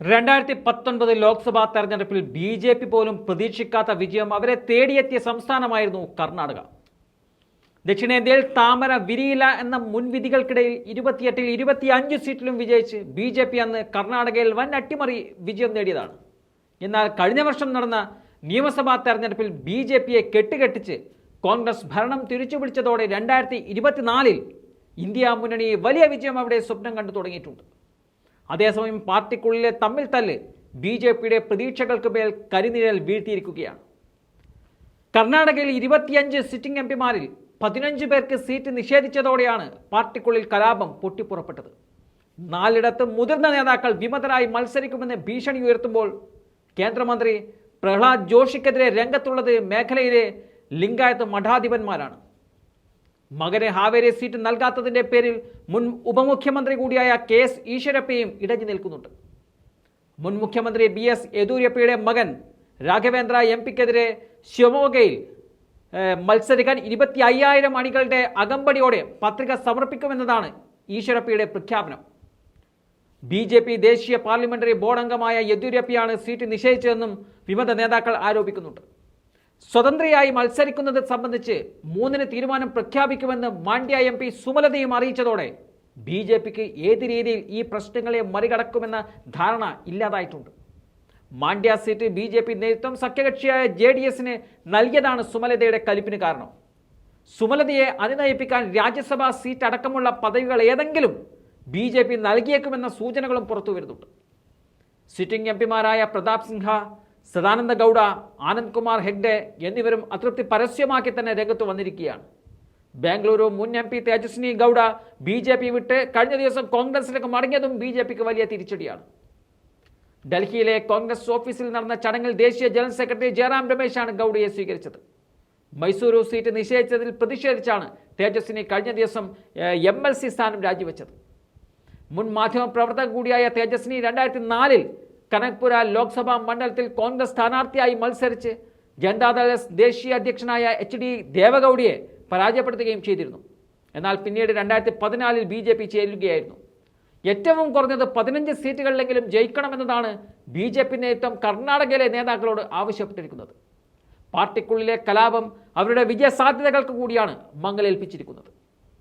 രണ്ടായിരത്തി പത്തൊൻപത് ലോക്സഭാ തെരഞ്ഞെടുപ്പിൽ ബി ജെ പി പോലും പ്രതീക്ഷിക്കാത്ത വിജയം അവരെ തേടിയെത്തിയ സംസ്ഥാനമായിരുന്നു കർണാടക. ദക്ഷിണേന്ത്യയിൽ താമര വിരിയില്ല എന്ന മുൻവിധികൾക്കിടയിൽ ഇരുപത്തിയെട്ടിൽ ഇരുപത്തിയഞ്ച് സീറ്റിലും വിജയിച്ച് ബി ജെ പി അന്ന് കർണാടകയിൽ വൻ അട്ടിമറി വിജയം നേടിയതാണ്. എന്നാൽ കഴിഞ്ഞ വർഷം നടന്ന നിയമസഭാ തെരഞ്ഞെടുപ്പിൽ ബി ജെ പിയെ കെട്ടുകെട്ടിച്ച് കോൺഗ്രസ് ഭരണം തിരിച്ചുപിടിച്ചതോടെ രണ്ടായിരത്തി ഇരുപത്തിനാലിൽ ഇന്ത്യ മുന്നണി വലിയ വിജയം അവിടെ സ്വപ്നം കണ്ടു തുടങ്ങിയിട്ടുണ്ട്. അതേസമയം പാർട്ടിക്കുള്ളിലെ തമ്മിൽ തല്ല് ബി ജെ പിയുടെ പ്രതീക്ഷകൾക്ക് മേൽ കരിനിഴൽ വീഴ്ത്തിയിരിക്കുകയാണ്. കർണാടകയിൽ ഇരുപത്തിയഞ്ച് സിറ്റിംഗ് എം പിമാരിൽ പതിനഞ്ച് പേർക്ക് സീറ്റ് നിഷേധിച്ചതോടെയാണ് പാർട്ടിക്കുള്ളിൽ കലാപം പൊട്ടിപ്പുറപ്പെട്ടത്. നാലിടത്ത് മുതിർന്ന നേതാക്കൾ വിമതരായി മത്സരിക്കുമെന്ന് ഭീഷണി ഉയർത്തുമ്പോൾ കേന്ദ്രമന്ത്രി പ്രഹ്ലാദ് ജോഷിക്കെതിരെ രംഗത്തുള്ളത് മേഖലയിലെ ലിംഗായത്ത് മഠാധിപന്മാരാണ്. മകന് ഹാവേരി സീറ്റ് നൽകാത്തതിന്റെ പേരിൽ മുൻ ഉപമുഖ്യമന്ത്രി കൂടിയായ കെ എസ് ഈശ്വരപ്പയും ഇടഞ്ഞു നിൽക്കുന്നുണ്ട്. മുൻ മുഖ്യമന്ത്രി ബി എസ് യെദ്യൂരപ്പയുടെ മകൻ രാഘവേന്ദ്ര എം പിക്കെതിരെ ശിവമോഗയിൽ മത്സരിക്കാൻ ഇരുപത്തി അയ്യായിരം അണികളുടെ അകമ്പടിയോടെ പത്രിക സമർപ്പിക്കുമെന്നതാണ് ഈശ്വരപ്പയുടെ പ്രഖ്യാപനം. ബി ജെ പി ദേശീയ പാർലമെന്ററി ബോർഡ് അംഗമായ യെദ്യൂരപ്പയാണ് സീറ്റ് നിഷേധിച്ചതെന്നും വിമത നേതാക്കൾ ആരോപിക്കുന്നുണ്ട്. സ്വതന്ത്രയായി മത്സരിക്കുന്നത് സംബന്ധിച്ച് മൂന്നിന് തീരുമാനം പ്രഖ്യാപിക്കുമെന്ന് മാണ്ഡ്യ എം പി സുമലതയും അറിയിച്ചതോടെ ബി ജെ പിക്ക് ഏത് രീതിയിൽ ഈ പ്രശ്നങ്ങളെ മറികടക്കുമെന്ന ധാരണ ഇല്ലാതായിട്ടുണ്ട്. Mandya seat B J P നേതൃത്വം സഖ്യകക്ഷിയായ ജെ ഡി എസിന് നൽകിയതാണ് സുമലതയുടെ കലിപ്പിന് കാരണം. സുമലതയെ അനുനയിപ്പിക്കാൻ രാജ്യസഭാ സീറ്റ് അടക്കമുള്ള പദവികൾ ഏതെങ്കിലും ബി ജെ പി നൽകിയേക്കുമെന്ന സൂചനകളും പുറത്തു വരുന്നുണ്ട് സിറ്റിംഗ് എം പിമാരായ പ്രതാപ് സിൻഹ സദാനന്ദ ഗൗഡ ആനന്ദ് കുമാർ ഹെഗ്ഡെ എന്നിവരും അതൃപ്തി പരസ്യമാക്കി തന്നെ രംഗത്ത് വന്നിരിക്കുകയാണ്. ബാംഗ്ലൂരു മുൻ M P Tejaswini Gowda B J P വിട്ട് കഴിഞ്ഞ ദിവസം കോൺഗ്രസിലേക്ക് മടങ്ങിയതും ബി ജെ പിക്ക് വലിയ തിരിച്ചടിയാണ്. ഡൽഹിയിലെ കോൺഗ്രസ് ഓഫീസിൽ നടന്ന ചടങ്ങിൽ ദേശീയ ജനറൽ സെക്രട്ടറി ജയറാം രമേശാണ് ഗൗഡയെ സ്വീകരിച്ചത്. മൈസൂരു സീറ്റ് നിഷേധിച്ചതിൽ പ്രതിഷേധിച്ചാണ് തേജസ്വിനി കഴിഞ്ഞ ദിവസം എം എൽ സി സ്ഥാനം രാജിവെച്ചത്. മുൻ മാധ്യമ പ്രവർത്തക കൂടിയായ തേജസ്വിനി രണ്ടായിരത്തി നാലിൽ കനക്പുര ലോക്സഭാ മണ്ഡലത്തിൽ കോൺഗ്രസ് സ്ഥാനാർത്ഥിയായി മത്സരിച്ച് ജനതാദൾ എസ് ദേശീയ അധ്യക്ഷനായ എച്ച് ഡി ദേവഗൌഡിയെ പരാജയപ്പെടുത്തുകയും ചെയ്തിരുന്നു. എന്നാൽ പിന്നീട് രണ്ടായിരത്തി പതിനാലിൽ ബി ജെ പി ചേരുകയായിരുന്നു. ഏറ്റവും കുറഞ്ഞത് പതിനഞ്ച് സീറ്റുകളിലെങ്കിലും ജയിക്കണമെന്നതാണ് ബി ജെ പി നേതൃത്വം കർണാടകയിലെ നേതാക്കളോട് ആവശ്യപ്പെട്ടിരിക്കുന്നത്. പാർട്ടിക്കുള്ളിലെ കലാപം അവരുടെ വിജയസാധ്യതകൾക്ക് കൂടിയാണ് മങ്ങലേൽപ്പിച്ചിരിക്കുന്നത്.